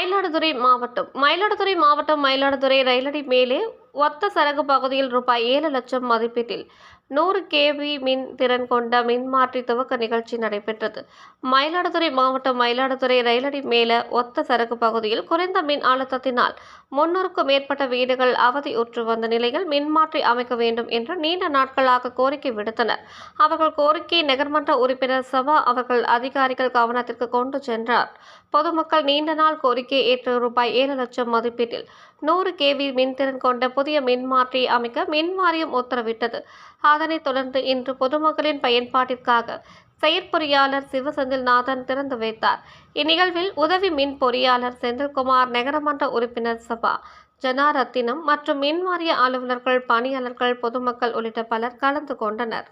மயிலாடுதுறை மாவட்டம். மயிலாடுதுறை மாவட்டம் மயிலாடுதுறை ரயிலடி மேலே ஒத்த சரகு பகுதியில் ரூபாய் ஏழு லட்சம் மதிப்பீட்டில் நூறு கேவி மின் திறன் கொண்ட மின்மாற்றி துவக்க நிகழ்ச்சி நடைபெற்றது. மயிலாடுதுறை மாவட்டம் மயிலாடுதுறை ரயிலடி மேல ஒத்த சரகு பகுதியில் குறைந்த மின் அழுத்தத்தினால் முன்னூறுக்கும் மேற்பட்ட வீடுகள் அவதியுற்று வந்த நிலையில் மின்மாற்றி அமைக்க வேண்டும் என்று நீண்ட நாட்களாக கோரிக்கை விடுத்தனர். அவர்கள் கோரிக்கை நகர்மன்ற உறுப்பினர் சபா அவர்கள் அதிகாரிகள் கவனத்திற்கு கொண்டு சென்றார். பொதுமக்கள் நீண்ட நாள் கோரிக்கை ஏற்று ரூபாய் ஏழு லட்சம் மதிப்பீட்டில் நூறு கேவி மின்திறன் கொண்ட புதிய மின்மாற்றி அமைக்க மின் வாரியம் உத்தரவிட்டது. அதனைத் தொடர்ந்து இன்று பொதுமக்களின் பயன்பாட்டிற்காக செயற்பொறியாளர் சிவசெந்தில்நாதன் திறந்து வைத்தார். இந்நிகழ்வில் உதவி மின் பொறியாளர் செந்தில்குமார் நகரமன்ற உறுப்பினர் சபா ஜனாரத்தினம் மற்றும் மின்வாரிய அலுவலர்கள் பணியாளர்கள் பொதுமக்கள் உள்ளிட்ட பலர் கலந்து கொண்டனர்.